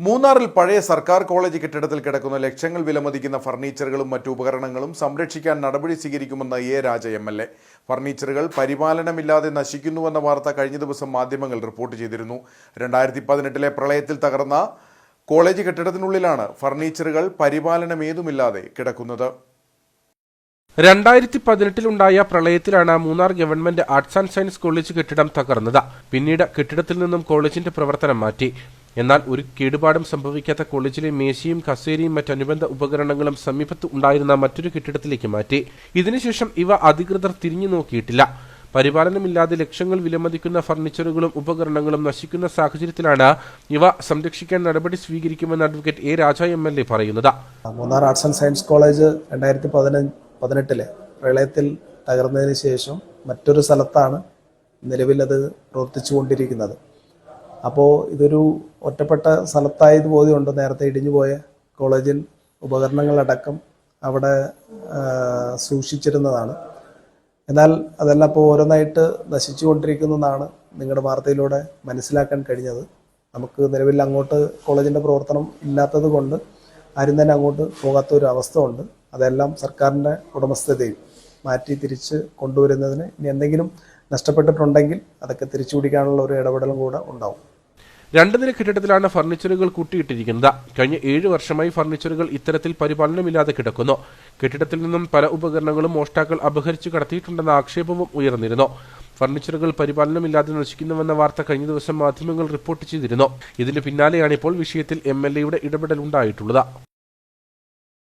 മൂന്നാറിൽ പഴയ സർക്കാർ കോളേജ് കെട്ടിടത്തിൽ കിടക്കുന്ന ലക്ഷങ്ങൾ വിലമതിക്കുന്ന ഫർണിച്ചറുകളും മറ്റു ഉപകരണങ്ങളും സംരക്ഷിക്കാൻ നടപടി സ്വീകരിക്കുമെന്ന് A Raja M L A. ഫർണിച്ചറുകൾ പരിപാലനമില്ലാതെ നശിക്കുന്നുവെന്ന വാർത്ത കഴിഞ്ഞ ദിവസം മാധ്യമങ്ങൾ റിപ്പോർട്ട് ചെയ്തിരുന്നു. രണ്ടായിരത്തി പതിനെട്ടിലെ പ്രളയത്തിൽ തകർന്ന കോളേജ് കെട്ടിടത്തിനുള്ളിലാണ് ഫർണിച്ചറുകൾ പരിപാലനമേതുമില്ലാതെ കിടക്കുന്നത്. രണ്ടായിരത്തി പതിനെട്ടിലുണ്ടായ പ്രളയത്തിലാണ് Munnar government arts and science college കെട്ടിടം തകർന്നത്. പിന്നീട് കെട്ടിടത്തിൽ നിന്നും കോളേജിന്റെ പ്രവർത്തനം മാറ്റി. എന്നാൽ ഒരു കേടുപാടും സംഭവിക്കാത്ത കോളേജിലെ മേശയും കസേരയും മറ്റനുബന്ധ ഉപകരണങ്ങളും സമീപത്ത് ഉണ്ടായിരുന്ന മറ്റൊരു കെട്ടിടത്തിലേക്ക് മാറ്റി. ഇതിനുശേഷം ഇവ അധികൃതർ തിരിഞ്ഞു നോക്കിയിട്ടില്ല. പരിപാലനമില്ലാതെ ലക്ഷങ്ങൾ വിലമതിക്കുന്ന ഫർണിച്ചറുകളും ഉപകരണങ്ങളും നശിക്കുന്ന സാഹചര്യത്തിലാണ് ഇവ സംരക്ഷിക്കാൻ നടപടി സ്വീകരിക്കുമെന്ന് advocate A Raja M L A പറയുന്നത്. Munnar arts and science college രണ്ടായിരത്തി പതിനെട്ടിലെ പ്രളയത്തിൽ തകർന്നതിന് ശേഷം മറ്റൊരു സ്ഥലത്താണ് നിലവിലത് പ്രവർത്തിച്ചുകൊണ്ടിരിക്കുന്നത്. അപ്പോൾ ഇതൊരു ഒറ്റപ്പെട്ട സ്ഥലത്തായത് ബോധ്യമുണ്ട്? നേരത്തെ ഇടിഞ്ഞു പോയ കോളേജിൽ ഉപകരണങ്ങളടക്കം അവിടെ സൂക്ഷിച്ചിരുന്നതാണ്. എന്നാൽ അതെല്ലാം ഇപ്പോൾ ഓരോന്നായിട്ട് നശിച്ചുകൊണ്ടിരിക്കുന്നതാണ് നിങ്ങളുടെ വാർത്തയിലൂടെ മനസ്സിലാക്കാൻ കഴിഞ്ഞത്. നമുക്ക് നിലവിൽ അങ്ങോട്ട് കോളേജിന്റെ പ്രവർത്തനം ഇല്ലാത്തത് കൊണ്ട് ആരും തന്നെ അങ്ങോട്ട് പോകാത്ത ഒരു അവസ്ഥ ഉണ്ട് അതെല്ലാം സർക്കാരിന്റെ ഉടമസ്ഥതയിൽ മാറ്റി തിരിച്ച് കൊണ്ടുവരുന്നതിന് ഇനി എന്തെങ്കിലും നഷ്ടപ്പെട്ടിട്ടുണ്ടെങ്കിൽ അതൊക്കെ തിരിച്ചു പിടിക്കാനുള്ള ഒരു ഇടപെടലും കൂടെ ഉണ്ടാവും. രണ്ട് നില കെട്ടിടത്തിലാണ് ഫർണിച്ചറുകൾ കൂട്ടിയിട്ടിരിക്കുന്നത്. കഴിഞ്ഞ ഏഴ് വർഷമായി ഫർണിച്ചറുകൾ ഇത്തരത്തിൽ പരിപാലനമില്ലാതെ കിടക്കുന്നു. കെട്ടിടത്തിൽ നിന്നും പല ഉപകരണങ്ങളും മോഷ്ടാക്കൾ അപഹരിച്ചു കടത്തിയിട്ടുണ്ടെന്ന ആക്ഷേപവും ഉയർന്നിരുന്നു. ഫർണിച്ചറുകൾ പരിപാലനമില്ലാതെ നശിക്കുന്നുവെന്ന വാർത്ത കഴിഞ്ഞ ദിവസം മാധ്യമങ്ങൾ റിപ്പോർട്ട് ചെയ്തിരുന്നു. ഇതിന് പിന്നാലെയാണ് ഇപ്പോൾ വിഷയത്തിൽ എം എൽ എയുടെ ഇടപെടൽ ഉണ്ടായിട്ടുള്ളത്